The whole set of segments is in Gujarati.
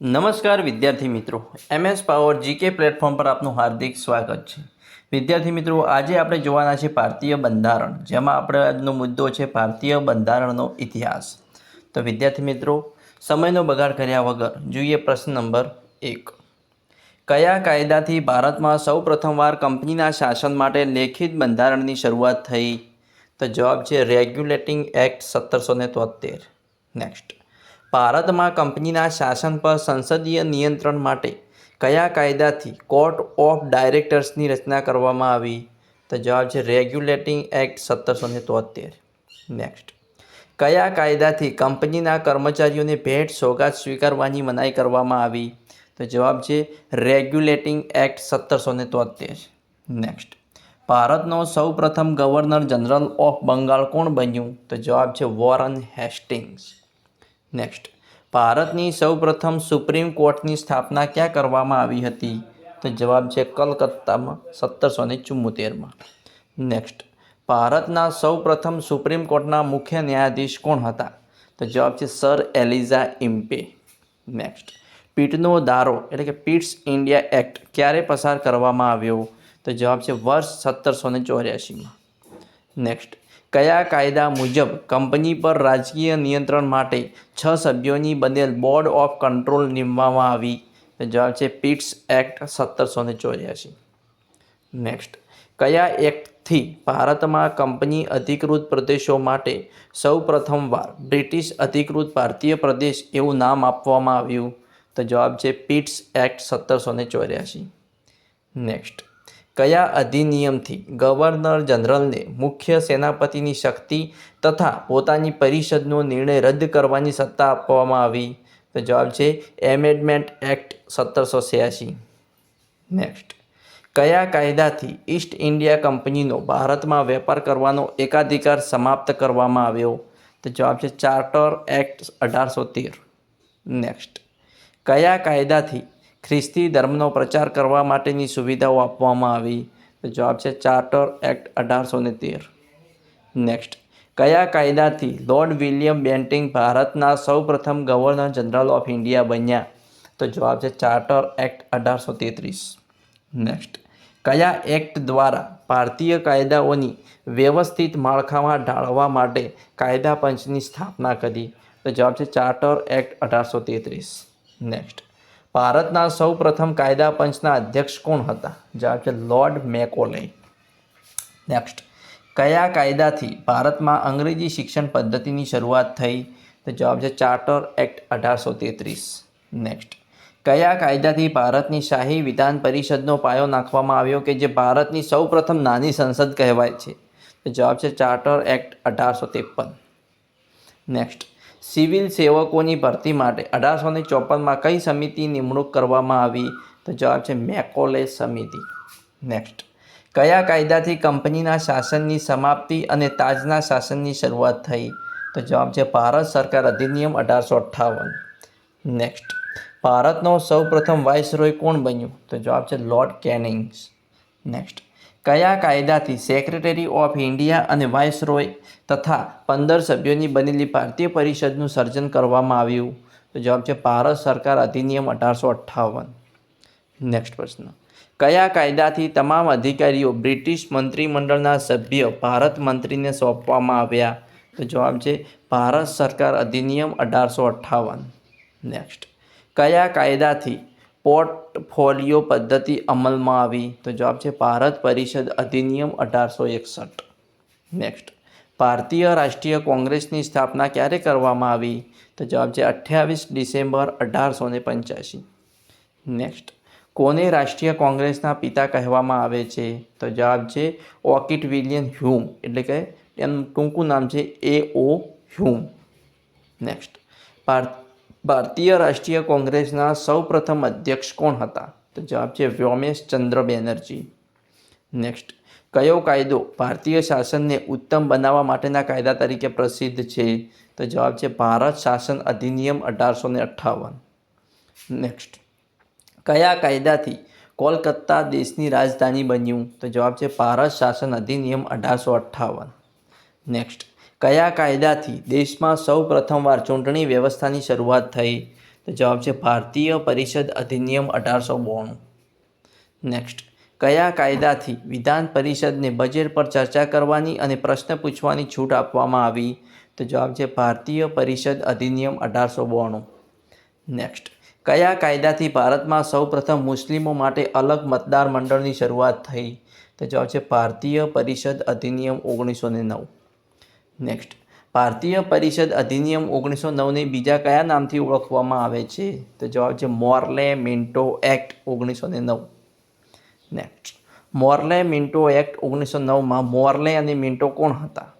નમસ્કાર વિદ્યાર્થી મિત્રો. એમએસ પાવર જીકે પ્લેટફોર્મ પર આપનું હાર્દિક સ્વાગત છે. વિદ્યાર્થી મિત્રો, આજે આપણે જોવાના છે ભારતીય બંધારણ. જેમાં આપણે આજનો મુદ્દો છે ભારતીય બંધારણનો ઇતિહાસ. તો વિદ્યાર્થી મિત્રો, સમયનો બગાડ કર્યા વગર જોઈએ પ્રશ્ન નંબર એક. કયા કાયદાથી ભારતમાં સૌ પ્રથમવાર કંપનીના શાસન માટે લેખિત બંધારણની શરૂઆત થઈ? તો જવાબ છે રેગ્યુલેટિંગ એક્ટ સત્તરસો ને તોતેર નેક્સ્ટ ભારતમાં કંપનીના શાસન પર સંસદીય નિયંત્રણ માટે કયા કાયદાથી કોર્ટ ઓફ ડાયરેક્ટર્સની રચના કરવામાં આવી? તો જવાબ છે રેગ્યુલેટિંગ એક્ટ સત્તરસો ને તોતેર નેક્સ્ટ કયા કાયદાથી કંપનીના કર્મચારીઓને ભેટ સોગાદ સ્વીકારવાની મનાઈ કરવામાં આવી? તો જવાબ છે રેગ્યુલેટિંગ એક્ટ સત્તરસો ને તોતેર નેક્સ્ટ ભારતનો સૌ પ્રથમ ગવર્નર જનરલ ઓફ બંગાળ કોણ બન્યું? તો જવાબ છે વોરન હેસ્ટિંગ્સ. નેક્સ્ટ ભારતની સૌપ્રથમ સુપ્રીમ કોર્ટની સ્થાપના ક્યાં કરવામાં આવી હતી? તો જવાબ છે કલકત્તામાં, સત્તરસો ને ચુમ્મોતેરમાં નેક્સ્ટ ભારતના સૌપ્રથમ સુપ્રીમ કોર્ટના મુખ્ય ન્યાયાધીશ કોણ હતા? તો જવાબ છે સર એલિઝા ઇમ્પે. નેક્સ્ટ પીટનો દારો, એટલે કે પીટ્સ ઇન્ડિયા એક્ટ, ક્યારે પસાર કરવામાં આવ્યો? તો જવાબ છે વર્ષ સત્તરસો ને ચોર્યાસીમાં. નેક્સ્ટ કયા કાયદા મુજબ કંપની પર રાજકીય નિયંત્રણ માટે છ સભ્યોની બનેલ બોર્ડ ઓફ કંટ્રોલ નીમવામાં આવી? તો જવાબ છે પીટ્સ એક્ટ સત્તરસો ને ચોર્યાસી. નેક્સ્ટ. કયા એક્ટથી ભારતમાં કંપની અધિકૃત પ્રદેશો માટે સૌ પ્રથમવાર બ્રિટિશ અધિકૃત ભારતીય પ્રદેશ એવું નામ આપવામાં આવ્યું? તો જવાબ છે પીટ્સ એક્ટ સત્તરસો ને ચોર્યાસી. નેક્સ્ટ. કયા અધિનિયમથી ગવર્નર જનરલને મુખ્ય સેનાપતિની શક્તિ તથા પોતાની પરિષદનો નિર્ણય રદ કરવાની સત્તા આપવામાં આવી? તો જવાબ છે એમેન્ડમેન્ટ એક્ટ સત્તરસો છ્યાસી નેક્સ્ટ. કયા કાયદાથી ઈસ્ટ ઇન્ડિયા કંપનીનો ભારતમાં વેપાર કરવાનો એકાધિકાર સમાપ્ત કરવામાં આવ્યો? તો જવાબ છે ચાર્ટર એક્ટ અઢારસો તેર. નેક્સ્ટ. કયા કાયદાથી ખ્રિસ્તી ધર્મનો પ્રચાર કરવા માટેની સુવિધાઓ આપવામાં આવી. તો જવાબ છે ચાર્ટર એક્ટ અઢારસો ને તેર. નેક્સ્ટ. કયા કાયદાથી લોર્ડ વિલિયમ બેન્ટિંગ ભારતના સૌપ્રથમ ગવર્નર જનરલ ઓફ ઇન્ડિયા બન્યા? તો જવાબ છે ચાર્ટર એક્ટ અઢારસો તેત્રીસ. નેક્સ્ટ. કયા એક્ટ દ્વારા ભારતીય કાયદાઓની વ્યવસ્થિત માળખામાં ઢાળવા માટે કાયદા પંચની સ્થાપના કરી? તો જવાબ છે ચાર્ટર એક્ટ અઢારસો તેત્રીસ. નેક્સ્ટ. ભારતના સૌ પ્રથમ કાયદા પંચના અધ્યક્ષ કોણ હતા? જવાબ છે લોર્ડ મેકોલે. નેક્સ્ટ. કયા કાયદાથી ભારતમાં અંગ્રેજી શિક્ષણ પદ્ધતિની શરૂઆત થઈ? તો જવાબ છે ચાર્ટર એક્ટ અઢારસો તેત્રીસ. નેક્સ્ટ. કયા કાયદાથી ભારતની શાહી વિધાન પરિષદનો પાયો નાખવામાં આવ્યો કે જે ભારતની સૌપ્રથમ નાની સંસદ કહેવાય છે? તો જવાબ છે ચાર્ટર એક્ટ અઢારસો ત્રેપન. નેક્સ્ટ. સિવિલ સેવકોની ભરતી માટે અઢારસો ને ચોપનમાં કઈ સમિતિ નિમણૂક કરવામાં આવી? તો જવાબ છે મેકોલે સમિતિ. નેક્સ્ટ કયા કાયદાથી કંપનીના શાસનની સમાપ્તિ અને તાજના શાસનની શરૂઆત થઈ? તો જવાબ છે ભારત સરકાર અધિનિયમ અઢારસો અઠ્ઠાવન. નેક્સ્ટ ભારતનો સૌપ્રથમ વાઇસરોય કોણ બન્યું? તો જવાબ છે લોર્ડ કેનિંગ્સ. નેક્સ્ટ કયા કાયદાથી સેક્રેટરી ઓફ ઇન્ડિયા અને વાઇસરોય તથા પંદર સભ્યોની બનેલી ભારતીય પરિષદનું સર્જન કરવામાં આવ્યું? તો જવાબ છે ભારત સરકાર અધિનિયમ અઢારસો અઠ્ઠાવન. નેક્સ્ટ પ્રશ્ન. કયા કાયદાથી તમામ અધિકારીઓ બ્રિટિશ મંત્રીમંડળના સભ્ય ભારત મંત્રીને સોંપવામાં આવ્યા? તો જવાબ છે ભારત સરકાર અધિનિયમ અઢારસો અઠ્ઠાવન. નેક્સ્ટ કયા કાયદાથી પોર્ટફોલિયો પદ્ધતિ અમલમાં આવી. તો જવાબ છે ભારત પરિષદ અધિનિયમ અઢારસો એકસઠ. નેક્સ્ટ ભારતીય રાષ્ટ્રીય કોંગ્રેસની સ્થાપના ક્યારે કરવામાં આવી? તો જવાબ છે અઠ્યાવીસ ડિસેમ્બર અઢારસો ને પંચ્યાસી. નેક્સ્ટ કોને રાષ્ટ્રીય કોંગ્રેસના પિતા કહેવામાં આવે છે? તો જવાબ છે ઓકિટ વિલિયન હ્યુમ. એટલે કે એનું ટૂંકું નામ છે એ ઓ હ્યુમ. નેક્સ્ટ ભારતીય રાષ્ટ્રીય કોંગ્રેસના સૌપ્રથમ અધ્યક્ષ કોણ હતા? તો જવાબ છે વ્યોમેશ ચંદ્ર બેનર્જી. નેક્સ્ટ કયો કાયદો ભારતીય શાસનને ઉત્તમ બનાવવા માટેના કાયદા તરીકે પ્રસિદ્ધ છે? તો જવાબ છે ભારત શાસન અધિનિયમ અઢારસો ને અઠ્ઠાવન. નેક્સ્ટ કયા કાયદાથી કોલકાતા દેશની રાજધાની બન્યું? તો જવાબ છે ભારત શાસન અધિનિયમ અઢારસો અઠ્ઠાવન. નેક્સ્ટ કયા કાયદાથી દેશમાં સૌ પ્રથમવાર ચૂંટણી વ્યવસ્થાની શરૂઆત થઈ? તો જવાબ છે ભારતીય પરિષદ અધિનિયમ અઢારસો બોણું. નેક્સ્ટ કયા કાયદાથી વિધાન પરિષદને બજેટ પર ચર્ચા કરવાની અને પ્રશ્ન પૂછવાની છૂટ આપવામાં આવી? તો જવાબ છે ભારતીય પરિષદ અધિનિયમ અઢારસો બોણું. નેક્સ્ટ કયા કાયદાથી ભારતમાં સૌપ્રથમ મુસ્લિમો માટે અલગ મતદાર મંડળની શરૂઆત થઈ? તો જવાબ છે ભારતીય પરિષદ અધિનિયમ ઓગણીસો ને નવ. નેક્સ્ટ ભારતીય પરિષદ અધિનિયમ ઓગણીસો નવને બીજા કયા નામથી ઓળખવામાં આવે છે? તો જવાબ છે મોર્લે મિન્ટો એક્ટ ઓગણીસો ને નવ. નેક્સ્ટ મોર્લે મિન્ટો એક્ટ ઓગણીસો નવમાં મોર્લે અને મિન્ટો કોણ હતા?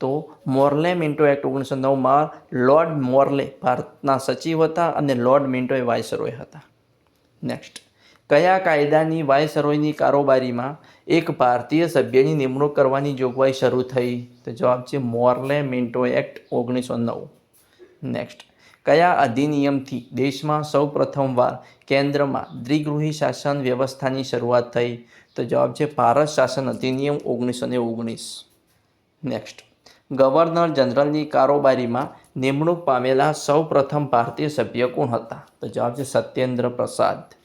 તો મોર્લે મિન્ટો એક્ટ ઓગણીસો નવમાં લોર્ડ મોર્લે ભારતના સચિવ હતા અને લોર્ડ મિન્ટો એ વાયસરોય હતા. નેક્સ્ટ કયા કાયદાની વાયસરોયની કારોબારીમાં એક ભારતીય સભ્યની નિમણૂક કરવાની જોગવાઈ શરૂ થઈ? તો જવાબ છે મોર્લે મિન્ટો એક્ટ ઓગણીસો નવ. નેક્સ્ટ કયા અધિનિયમથી દેશમાં સૌ પ્રથમવાર કેન્દ્રમાં દ્વિગૃહી શાસન વ્યવસ્થાની શરૂઆત થઈ? તો જવાબ છે ભારત શાસન અધિનિયમ ઓગણીસો ને ઓગણીસ. નેક્સ્ટ ગવર્નર જનરલની કારોબારીમાં નિમણૂક પામેલા સૌ પ્રથમ ભારતીય સભ્ય કોણ હતા? તો જવાબ છે સત્યેન્દ્ર પ્રસાદ.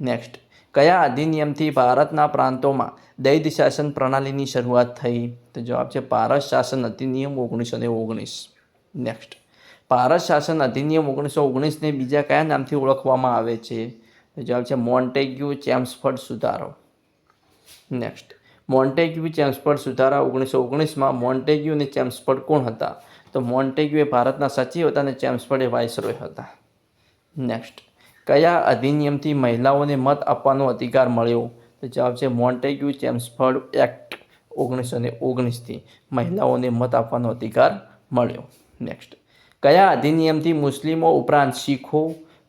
નેક્સ્ટ કયા અધિનિયમથી ભારતના પ્રાંતોમાં દૈત શાસન પ્રણાલીની શરૂઆત થઈ? તો જવાબ છે ભારત શાસન અધિનિયમ ઓગણીસો ને ઓગણીસ. નેક્સ્ટ ભારત શાસન અધિનિયમ ઓગણીસો ઓગણીસને બીજા કયા નામથી ઓળખવામાં આવે છે? તો જવાબ છે મોન્ટેગ્યુ ચેમ્સફર્ડ સુધારો. નેક્સ્ટ મોન્ટેગ્યુ ચેમ્સફર્ડ સુધારા ઓગણીસો ઓગણીસમાં મોન્ટેગ્યુ અને ચેમ્સફર્ડ કોણ હતા? તો મોન્ટેગ્યુ એ ભારતના સચિવ હતા અને ચેમ્સફર્ડ એ વાઇસરોય હતા. નેક્સ્ટ કયા અધિનિયમથી મહિલાઓને મત આપવાનો અધિકાર મળ્યો? તો જવાબ છે મોન્ટેગ્યુ ચેમ્સફર્ડ એક્ટ, ઓગણીસો ને ઓગણીસથી મહિલાઓને મત આપવાનો અધિકાર મળ્યો. નેક્સ્ટ કયા અધિનિયમથી મુસ્લિમો ઉપરાંત શીખો,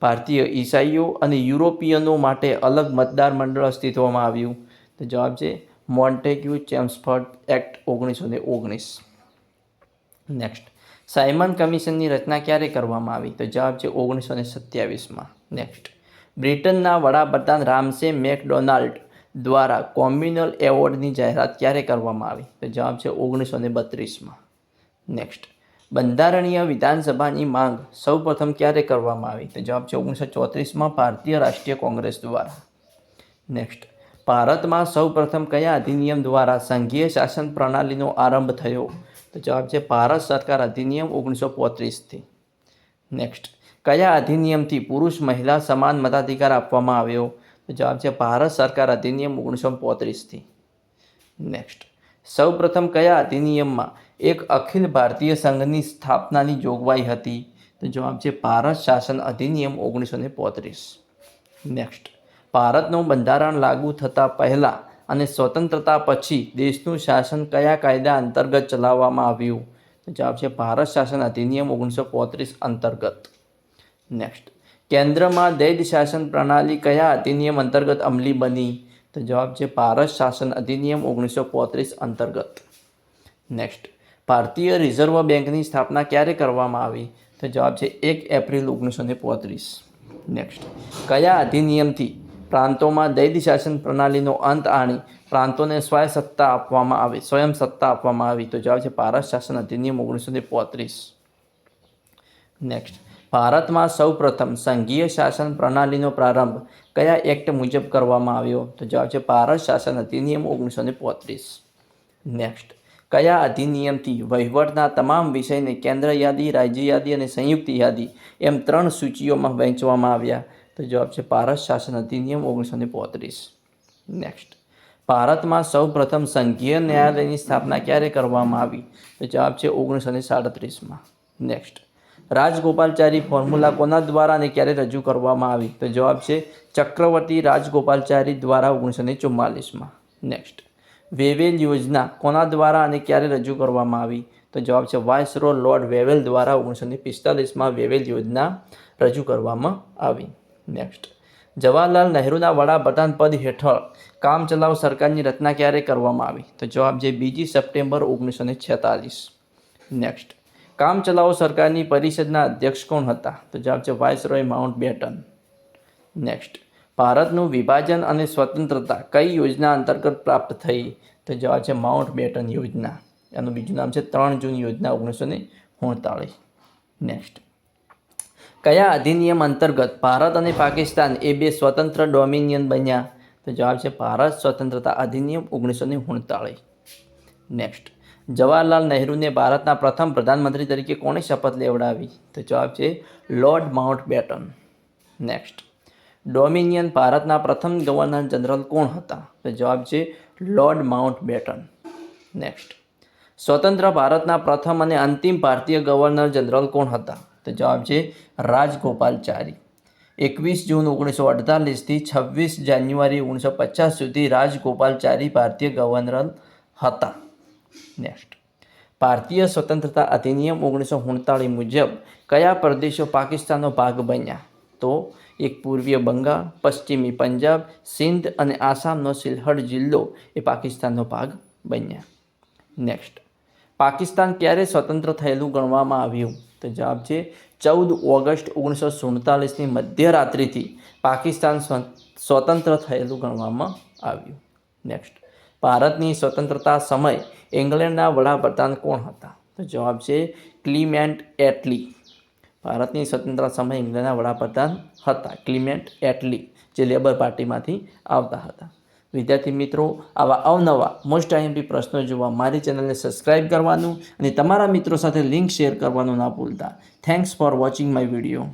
ભારતીય ઈસાઈઓ અને યુરોપિયનો માટે અલગ મતદાર મંડળ અસ્તિત્વમાં આવ્યું? તો જવાબ છે મોન્ટેગ્યુ ચેમ્સફર્ડ એક્ટ, ઓગણીસો ને ઓગણીસ. નેક્સ્ટ સાયમન કમિશનની રચના ક્યારે કરવામાં આવી? તો જવાબ છે ઓગણીસો ને સત્યાવીસમાં. નેક્સ્ટ બ્રિટનના વડાપ્રધાન રામસે મેકડોનાલ્ડ દ્વારા કોમ્યુનલ એવોર્ડની જાહેરાત ક્યારે કરવામાં આવી? તો જવાબ છે ઓગણીસો ને બત્રીસમાં. નેક્સ્ટ બંધારણીય વિધાનસભાની માંગ સૌપ્રથમ ક્યારે કરવામાં આવી? તો જવાબ છે ઓગણીસો ચોત્રીસમાં ભારતીય રાષ્ટ્રીય કોંગ્રેસ દ્વારા. નેક્સ્ટ ભારતમાં સૌપ્રથમ કયા અધિનિયમ દ્વારા સંઘીય શાસન પ્રણાલીનો આરંભ થયો? તો જવાબ છે ભારત સરકાર અધિનિયમ ઓગણીસો પોત્રીસથી નેક્સ્ટ કયા અધિનિયમથી પુરુષ મહિલા સમાન મતાધિકાર આપવામાં આવ્યો? તો જવાબ છે ભારત સરકાર અધિનિયમ ઓગણીસો પોત્રીસથી નેક્સ્ટ સૌપ્રથમ કયા અધિનિયમમાં એક અખિલ ભારતીય સંઘની સ્થાપનાની જોગવાઈ હતી? તો જવાબ છે ભારત શાસન અધિનિયમ ઓગણીસો ને પોત્રીસ. નેક્સ્ટ ભારતનું બંધારણ લાગુ થતાં પહેલાં અને સ્વતંત્રતા પછી દેશનું શાસન કયા કાયદા અંતર્ગત ચલાવવામાં આવ્યું? તો જવાબ છે ભારત શાસન અધિનિયમ ઓગણીસો પોત્રીસ અંતર્ગત. નેક્સ્ટ કેન્દ્રમાં દૈદ શાસન પ્રણાલી કયા અધિનિયમ અંતર્ગત અમલી બની? તો જવાબ છે ભારત શાસન અધિનિયમ ઓગણીસો પોત્રીસ અંતર્ગત. નેક્સ્ટ ભારતીય રિઝર્વ બેંકની સ્થાપના ક્યારે કરવામાં આવી? તો જવાબ છે એક એપ્રિલ ઓગણીસો ને પોત્રીસ. નેક્સ્ટ કયા અધિનિયમથી પ્રાંતોમાં દૈત શાસન પ્રણાલીનો અંત આણી પ્રાંતોને સ્વાય સત્તા આપવામાં આવી, સ્વયં સત્તા આપવામાં આવી. તો જવાબ છે ભારત શાસન અધિનિયમ ઓગણીસો ને પોત્રીસ. નેક્સ્ટ ભારતમાં સૌપ્રથમ સંઘીય શાસન પ્રણાલીનો પ્રારંભ કયા એક્ટ મુજબ કરવામાં આવ્યો? તો જવાબ છે ભારત શાસન અધિનિયમ ઓગણીસો ને પોત્રીસ. નેક્સ્ટ કયા અધિનિયમથી વહીવટના તમામ વિષયને કેન્દ્ર યાદી, રાજ્ય યાદી અને સંયુક્ત યાદી એમ ત્રણ સૂચિઓમાં વહેંચવામાં આવ્યા? તો જવાબ છે ભારત શાસન અધિનિયમ ઓગણીસો ને પોત્રીસ. નેક્સ્ટ ભારતમાં સૌપ્રથમ સંઘીય ન્યાયાલયની સ્થાપના ક્યારે કરવામાં આવી? તો જવાબ છે ઓગણીસો ને સાડત્રીસમાં. નેક્સ્ટ રાજગોપાલચારી ફોર્મ્યુલા કોના દ્વારા અને ક્યારે રજૂ કરવામાં આવી? તો જવાબ છે ચક્રવર્તી રાજગોપાલચારી દ્વારા ઓગણીસો ને ચુમ્માલીસમાં. નેક્સ્ટ વેવેલ યોજના કોના દ્વારા અને ક્યારે રજૂ કરવામાં આવી? તો જવાબ છે વાઇસરો લોર્ડ વેવેલ દ્વારા ઓગણીસો ને પિસ્તાલીસમાં વેવેલ યોજના રજૂ કરવામાં આવી. નેક્સ્ટ જવાહરલાલ નહેરુના વડાપ્રધાન પદ હેઠળ કામચલાઉ સરકારની રચના ક્યારે કરવામાં આવી? તો જવાબ છે બીજી સપ્ટેમ્બર ઓગણીસો ને છેતાલીસ નેક્સ્ટ કામચલાઉ સરકારની પરિષદના અધ્યક્ષ કોણ હતા? તો જવાબ છે વાઇસરોય માઉન્ટ બેટન. નેક્સ્ટ ભારતનું વિભાજન અને સ્વતંત્રતા કઈ યોજના અંતર્ગત પ્રાપ્ત થઈ? તો જવાબ છે માઉન્ટ બેટન યોજના. એનું બીજું નામ છે ત્રણ જૂન યોજના ઓગણીસો ને નેક્સ્ટ કયા અધિનિયમ અંતર્ગત ભારત અને પાકિસ્તાન એ બે સ્વતંત્ર ડોમિનિયન બન્યા? તો જવાબ છે ભારત સ્વતંત્રતા અધિનિયમ ઓગણીસો ને ઉણતાળીસ નેક્સ્ટ જવાહરલાલ નહેરુને ભારતના પ્રથમ પ્રધાનમંત્રી તરીકે કોણે શપથ લેવડાવી? તો જવાબ છે lord Mountbatten next dominion ભારતના પ્રથમ ગવર્નર જનરલ કોણ હતા? તો જવાબ છે લોર્ડ માઉન્ટ બેટન નેક્સ્ટ સ્વતંત્ર ભારતના પ્રથમ અને અંતિમ ભારતીય ગવર્નર જનરલ કોણ હતા? તો જવાબ છે રાજગોપાલચારી. એકવીસ જૂન ઓગણીસો અડતાલીસથી છવ્વીસ જાન્યુઆરી ઓગણીસો પચાસ સુધી રાજગોપાલચારી ભારતીય ગવર્નર હતા. નેક્સ્ટ ભારતીય સ્વતંત્રતા અધિનિયમ ઓગણીસો ઉણતાળીસ મુજબ કયા પ્રદેશો પાકિસ્તાનનો ભાગ બન્યા? તો એક પૂર્વીય બંગાળ, પશ્ચિમી પંજાબ, સિંધ અને આસામનો સિલહડ જિલ્લો એ પાકિસ્તાનનો ભાગ બન્યા. નેક્સ્ટ પાકિસ્તાન ક્યારે સ્વતંત્ર થયેલું ગણવામાં આવ્યું? તો જવાબ છે ચૌદ ઓગસ્ટ ઓગણીસો સુડતાલીસની મધ્યરાત્રિથી પાકિસ્તાન સ્વ- સ્વતંત્ર થયેલું ગણવામાં આવ્યું. નેક્સ્ટ ભારતની સ્વતંત્રતા સમય ઇંગ્લેન્ડના વડાપ્રધાન કોણ હતા? તો જવાબ છે ક્લિમેન્ટ એટલી. ભારતની સ્વતંત્રતા સમયે ઇંગ્લેન્ડના વડાપ્રધાન હતા ક્લિમેન્ટ એટલી, જે લેબર પાર્ટીમાંથી આવતા હતા. વિદ્યાર્થી મિત્રો, આવા અવનવા મોસ્ટ આઈએમપી પ્રશ્નો જોવા મારી ચેનલને સબસ્ક્રાઇબ કરવાનું અને તમારા મિત્રો સાથે લિંક શેર કરવાનું ના ભૂલતા. Thanks for watching my video